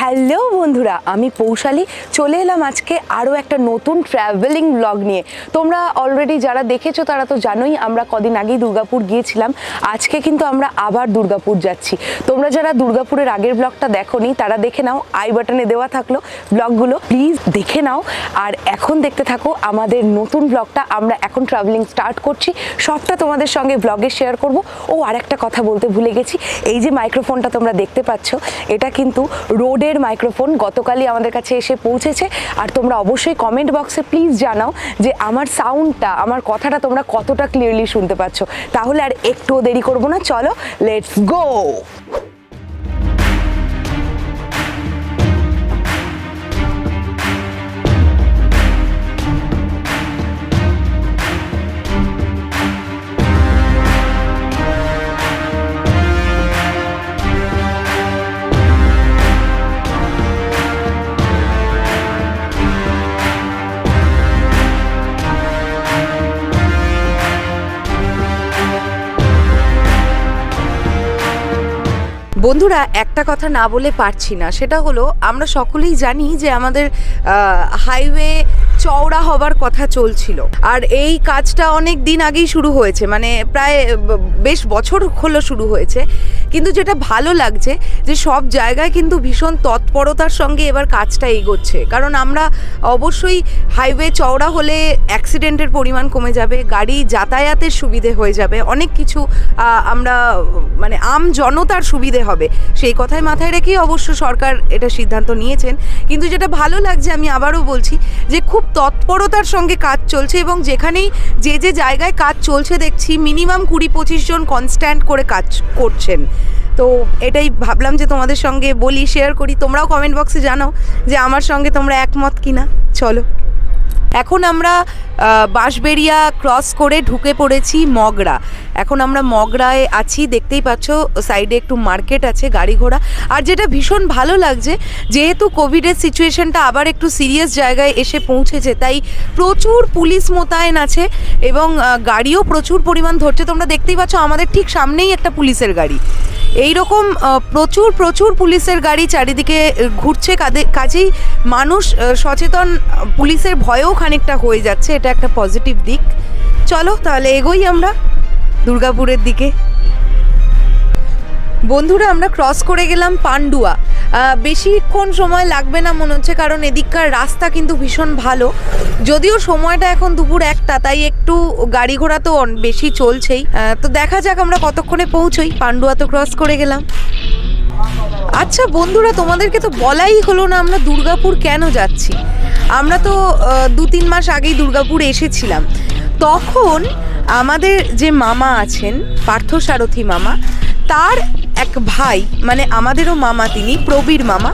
Hello বন্ধুরা, আমি পৌশালী। চলে এলাম আজকে আরও একটা নতুন ট্র্যাভেলিং ব্লগ নিয়ে। তোমরা অলরেডি যারা দেখেছ তারা তো জানোই, আমরা কদিন আগেই দুর্গাপুর গিয়েছিলাম। আজকে কিন্তু আমরা আবার দুর্গাপুর যাচ্ছি। তোমরা যারা দুর্গাপুরের আগের ব্লগটা দেখোনি, তারা দেখে নাও আই বাটনে দেওয়া থাকল ব্লগগুলো প্লিজ দেখে নাও। আর এখন দেখতে থাকো, আমাদের নতুন ব্লগটা আমরা এখন ট্রাভেলিং স্টার্ট করছি। সবটা তোমাদের সঙ্গে ব্লগে শেয়ার করব। ও আর একটা কথা বলতে ভুলে গেছি। এই যে মাইক্রোফোনটা তোমরা দেখতে পাচ্ছ, এটা কিন্তু রোডের মাইক্রোফোন গতকালই আমাদের কাছে এসে পৌঁছেছে। আর তোমরা অবশ্যই কমেন্ট বক্সে প্লিজ জানাও যে আমার সাউন্ডটা আমার কথাটা তোমরা কতটা ক্লিয়ারলি শুনতে পাচ্ছ। তাহলে আর একটুও দেরি করব না। চলো লেটস গো বন্ধুরা, একটা কথা না বলে পারছি না। সেটা হলো, আমরা সকলেই জানি যে আমাদের হাইওয়ে চওড়া হবার কথা চলছিল। আর এই কাজটা অনেক দিন আগেই শুরু হয়েছে। মানে প্রায় বেশ বছর হলো শুরু হয়েছে। কিন্তু যেটা ভালো লাগছে যে সব জায়গায় কিন্তু ভীষণ তৎপরতার সঙ্গে এবার কাজটা এগোচ্ছে। কারণ আমরা অবশ্যই হাইওয়ে চওড়া হলে অ্যাক্সিডেন্টের পরিমাণ কমে যাবে, গাড়ি যাতায়াতের সুবিধে হয়ে যাবে, অনেক কিছু আমরা মানে আম জনতার সুবিধে হবে। সেই কথাই মাথায় রেখেই অবশ্য সরকার এটা সিদ্ধান্ত নিয়েছেন। কিন্তু যেটা ভালো লাগছে আমি আবারও বলছি যে খুব তৎপরতার সঙ্গে কাজ চলছে এবং যেখানেই যে যে জায়গায় কাজ চলছে দেখছি মিনিমাম কুড়ি পঁচিশ জন কনস্ট্যান্ট করে কাজ করছেন। তো এটাই ভাবলাম যে তোমাদের সঙ্গে বলি শেয়ার করি। তোমরাও কমেন্ট বক্সে জানাও যে আমার সঙ্গে তোমরা একমত কিনা। চলো। এখন আমরা বাঁশবেড়িয়া ক্রস করে ঢুকে পড়েছি মগরা। এখন আমরা মগরায় আছি, দেখতেই পাচ্ছ সাইডে একটু মার্কেট আছে, গাড়ি ঘোড়া। আর যেটা ভীষণ ভালো লাগছে, যেহেতু কোভিডের সিচুয়েশনটা আবার একটু সিরিয়াস জায়গায় এসে পৌঁছেছে, তাই প্রচুর পুলিশ মোতায়েন আছে এবং গাড়িও প্রচুর পরিমাণ ধরছে। তোমরা দেখতেই পাচ্ছ, আমাদের ঠিক সামনেই একটা পুলিশের গাড়ি। এই রকম প্রচুর প্রচুর পুলিশের গাড়ি চারিদিকে ঘুরছে কাজেই মানুষ সচেতন পুলিশের ভয়েও খানিকটা হয়ে যাচ্ছে, এটা একটা পজিটিভ দিক। চলো, তাহলে এগোই আমরা দুর্গাপুরের দিকে। বন্ধুরা, আমরা ক্রস করে গেলাম পান্ডুয়া। বেশিক্ষণ সময় লাগবে না মনে হচ্ছে, কারণ এদিককার রাস্তা কিন্তু ভীষণ ভালো। যদিও সময়টা এখন দুপুর একটা, তাই একটু গাড়ি ঘোড়া তো বেশি চলছেই। তো দেখা যাক আমরা কতক্ষণে পৌঁছই। পান্ডুয়া তো ক্রস করে গেলাম। আচ্ছা বন্ধুরা, তোমাদেরকে তো বলাই হলো না আমরা দুর্গাপুর কেন যাচ্ছি। আমরা তো দু তিন মাস আগেই দুর্গাপুর এসেছিলাম। তখন আমাদের যে মামা আছেন, পার্থসারথী মামা, তার এক ভাই মানে আমাদেরও মামা তিনি, প্রবীর মামা,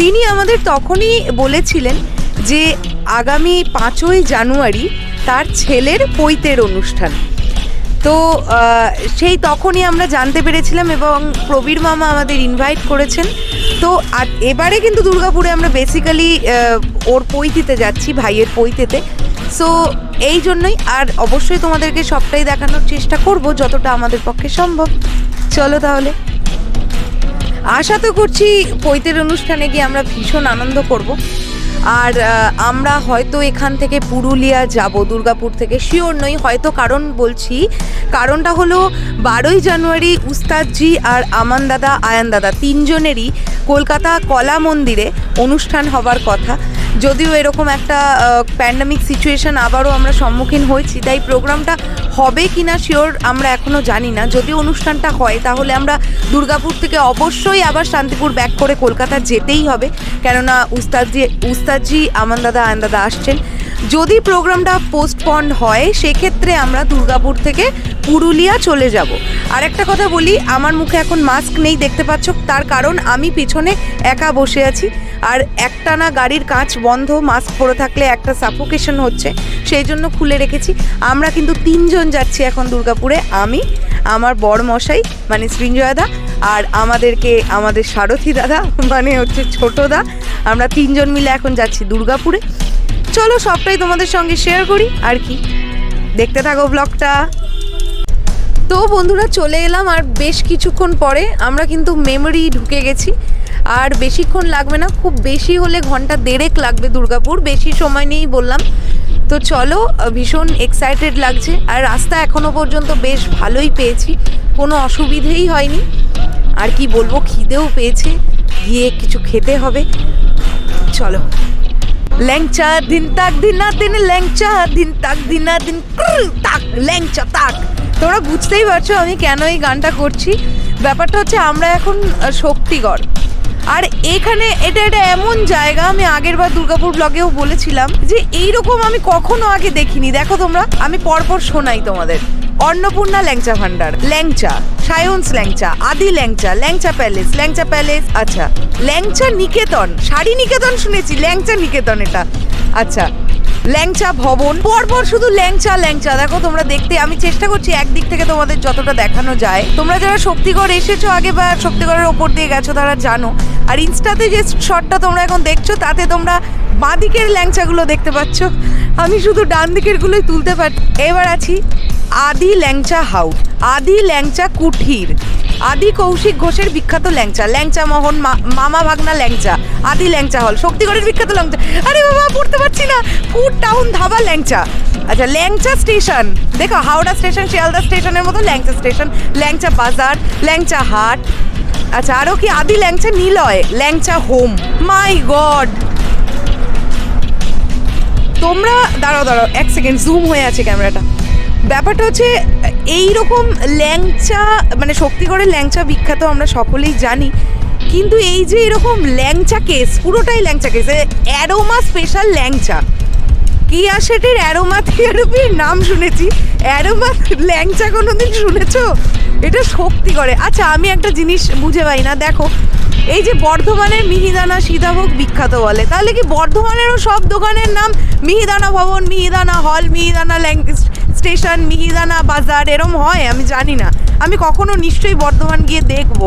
তিনি আমাদের তখনই বলেছিলেন যে আগামী পাঁচই জানুয়ারি তার ছেলের পৈতের অনুষ্ঠান। তো সেই তখনই আমরা জানতে পেরেছিলাম এবং প্রবীর মামা আমাদের ইনভাইট করেছেন। তো, আর এবারে কিন্তু দুর্গাপুরে আমরা বেসিক্যালি ওর পৈতিতে যাচ্ছি, ভাইয়ের পৈতেতে। সো এই জন্যই আর অবশ্যই তোমাদেরকে সবটাই দেখানোর চেষ্টা করব যতটা আমাদের পক্ষে সম্ভব। চলো তাহলে। আশা তো করছি পৈতের অনুষ্ঠানে গিয়ে আমরা ভীষণ আনন্দ করব। আর আমরা হয়তো এখান থেকে পুরুলিয়া যাব, দুর্গাপুর থেকে। শিওর নই, হয়তো কারণ বলছি। কারণটা হলো বারোই জানুয়ারি উস্তাদজি আর আমান দাদা, আয়ান দাদা তিনজনেরই কলকাতা কলা মন্দিরে অনুষ্ঠান হবার কথা। যদিও এরকম একটা প্যান্ডামিক সিচুয়েশন আবারও আমরা সম্মুখীন হয়েছি, তাই প্রোগ্রামটা হবে কি না শিওর আমরা এখনও জানি না। যদি অনুষ্ঠানটা হয়, তাহলে আমরা দুর্গাপুর থেকে অবশ্যই আবার শান্তিপুর ব্যাক করে কলকাতা যেতেই হবে। কেননা উস্তাদজি উস্তাদজি আমান দাদা আয়ন দাদা আসছেন। যদি প্রোগ্রামটা পোস্টপন্ড হয়, সেক্ষেত্রে আমরা দুর্গাপুর থেকে পুরুলিয়া চলে যাব। আর একটা কথা বলি, আমার মুখে এখন মাস্ক নেই, দেখতে পাচ্ছ? তার কারণ আমি পিছনে একা বসে আছি। আর একটানা গাড়ির কাঁচ বন্ধ মাস্ক পরে থাকলে একটা সাফোকেশন হচ্ছে, সেই জন্য খুলে রেখেছি। আমরা কিন্তু তিনজন যাচ্ছি এখন দুর্গাপুরে, আমি, আমার বড় মশাই মানে সৃঞ্জয়দা, আর আমাদেরকে, আমাদের সারথী দাদা মানে হচ্ছে ছোটদা, আমরা তিনজন মিলে এখন যাচ্ছি দুর্গাপুরে। চলো সবটাই তোমাদের সঙ্গে শেয়ার করি, আর কি। দেখতে থাকো ব্লগটা তো বন্ধুরা চলে এলাম আর বেশ কিছুক্ষণ পরে আমরা কিন্তু মেমোরি ঢুকে গেছি। আর বেশিক্ষণ লাগবে না, খুব বেশি হলে ঘণ্টা দেড়েক লাগবে দুর্গাপুর, বেশি সময় নেই বললাম। তো চলো ভীষণ এক্সাইটেড লাগছে। আর রাস্তা এখনও পর্যন্ত বেশ ভালোই পেয়েছি, কোনো অসুবিধেই হয়নি। আর কি বলব, খিদেও পেয়েছে, গিয়ে কিছু খেতে হবে। চলো। ল্যাংচা দিন তাক দিনা দিন, ল্যাংচা দিন তাক দিনা দিন তাক, ল্যাংচা তাক। তোমরা বুঝতেই পারছ আমি কেন এই গানটা করছি। ব্যাপারটা হচ্ছে আমরা এখন শক্তিগড়। আর এখানে এটা এটা এমন জায়গা, আমি আগের বার দুর্গাপুর ব্লগেও বলেছিলাম যে এইরকম আমি কখনো আগে দেখিনি। দেখো তোমরা, আমি পরপর শোনাই তোমাদের। অন্নপূর্ণা ল্যাংচা ভান্ডার ল্যাংচা, সায়ন্স ল্যাংচা, আদি ল্যাংচা ল্যাংচা প্যালেস ল্যাংচা প্যালেস আচ্ছা ল্যাংচা নিকেতন, শাড়ি নিকেতন শুনেছি, ল্যাংচা নিকেতন এটা। আচ্ছা ল্যাংচা ভবন। পরপর শুধু ল্যাংচা ল্যাংচা। দেখো, তোমরা দেখতে, আমি চেষ্টা করছি একদিক থেকে তোমাদের যতটা দেখানো যায়। তোমরা যারা শক্তিগড় এসেছ আগে বা শক্তিগড়ের ওপর দিয়ে গেছো, তারা জানো। আর ইনস্টাতে যে শটটা তোমরা এখন দেখছ, তাতে তোমরা বাঁদিকের ল্যাংচাগুলো দেখতে পাচ্ছ। আমি শুধু ডান দিকের গুলোই তুলতে পারছি এবার আছি আদি ল্যাংচা হাউস আদি ল্যাংচা কুঠির। আদি কৌশিক ঘোষের বিখ্যাত ল্যাংচা। ল্যাংচা মোহন মামা ভাগনা ল্যাংচা, আদি ল্যাংচা হল। শক্তিগড়ের বিখ্যাত ল্যাংচা। আরে বাবা, পড়তে পারছি না। Food town dhaba langcha. আচ্ছা ল্যাংচা স্টেশন। দেখো, হাওড়া স্টেশন, শিয়ালদা স্টেশনের মতো ল্যাংচা স্টেশন। ল্যাংচা বাজার, ল্যাংচা হাট। আচ্ছা আরও কি? আদি langcha Niloy, langcha home. My God! তোমরা, দাঁড়াও দাঁড়াও, এক সেকেন্ড জুম হয়ে আছে ক্যামেরাটা। ব্যাপারটা হচ্ছে এই রকম ল্যাংচা মানে শক্তিগড়ের ল্যাংচা বিখ্যাত আমরা সকলেই জানি, কিন্তু এই যে এরকম ল্যাংচা কেস, পুরোটাই langcha case aroma special langcha. কিয়া শেটের অ্যারোমা থেরাপির নাম শুনেছি। অ্যারোমা ল্যাংচা কোনোদিন শুনেছো? এটা শক্তি করে। আচ্ছা আমি একটা জিনিস বুঝে পাই না, দেখো। এই যে বর্ধমানের মিহিদানা সীতাভোগ বিখ্যাত বলে, তাহলে কি বর্ধমানেরও সব দোকানের নাম মিহিদানা ভবন, মিহিদানা হল, মিহিদানা ল্যাং স্টেশন, মিহিদানা বাজার, এরম হয়, আমি জানি না। আমি কখনো নিশ্চয়ই বর্ধমান গিয়ে দেখব।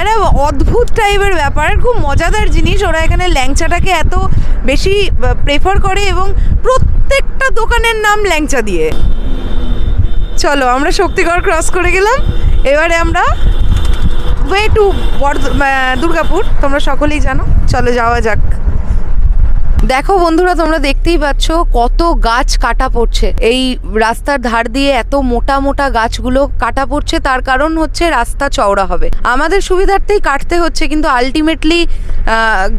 একটা অদ্ভুত টাইপের ব্যাপার, খুব মজাদার জিনিস। ওরা এখানে ল্যাংচাটাকে এত বেশি প্রেফার করে এবং প্রত্যেকটা দোকানের নাম ল্যাংচা দিয়ে। চলো, আমরা শক্তিগড় ক্রস করে গেলাম। এবারে আমরা ওয়ে টু বর্ধ দুর্গাপুর। তোমরা সকলেই জানো। চলো, যাওয়া যাক। দেখো বন্ধুরা, তোমরা দেখতেই পাচ্ছ কত গাছ কাটা পড়ছে। এই রাস্তার ধার দিয়ে এত মোটা মোটা গাছগুলো কাটা পড়ছে, তার কারণ হচ্ছে রাস্তা চওড়া হবে। আমাদের সুবিধার্থেই কাটতে হচ্ছে, কিন্তু আলটিমেটলি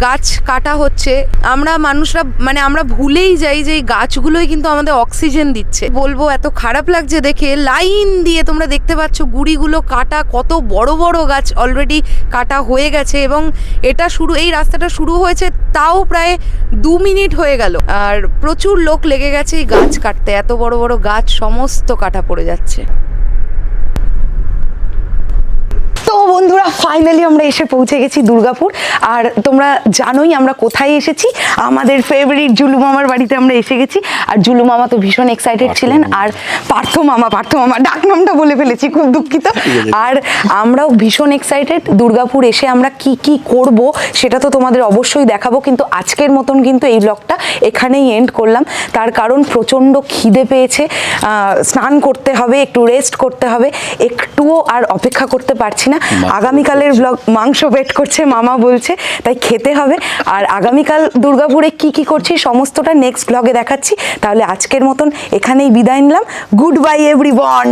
গাছ কাটা হচ্ছে। আমরা মানুষরা মানে আমরা ভুলেই যাই যে এই গাছগুলোই কিন্তু আমাদের অক্সিজেন দিচ্ছে। বলব, এত খারাপ লাগছে দেখে। লাইন দিয়ে তোমরা দেখতে পাচ্ছ গুড়িগুলো কাটা, কত বড় বড় গাছ অলরেডি কাটা হয়ে গেছে এবং এটা শুরু, এই রাস্তাটা শুরু হয়েছে তাও প্রায় দু মিনিট হয়ে গেল। আর প্রচুর লোক লেগে গেছে এই গাছ কাটতে। এত বড় বড় গাছ, সমস্ত কাটা পড়ে যাচ্ছে। তো বন্ধুরা ফাইনালি আমরা এসে পৌঁছে গেছি দুর্গাপুর। আর তোমরা জানোই আমরা কোথায় এসেছি। আমাদের ফেভারিট জুলু মামার বাড়িতে আমরা এসে গেছি। আর জুলু মামা তো ভীষণ এক্সাইটেড ছিলেন। আর পার্থ মামা পার্থ মামা ডাক নামটা বলে ফেলেছি খুব দুঃখিত। আর আমরাও ভীষণ এক্সাইটেড দুর্গাপুর এসে আমরা কি কি করব সেটা তো তোমাদের অবশ্যই দেখাবো। কিন্তু আজকের মতন কিন্তু এই ব্লগটা এখানেই এন্ড করলাম। তার কারণ প্রচণ্ড খিদে পেয়েছে। স্নান করতে হবে একটু রেস্ট করতে হবে। একটুও আর অপেক্ষা করতে পারছি না। আগামীকালের ব্লগ মাংস ওয়েট করছে মামা বলছে তাই খেতে হবে। আর আগামীকাল দুর্গাপুরে কি কি করছি সমস্তটা নেক্সট ব্লগে দেখাচ্ছি। তাহলে আজকের মতন এখানেই বিদায় নিলাম। Good bye everyone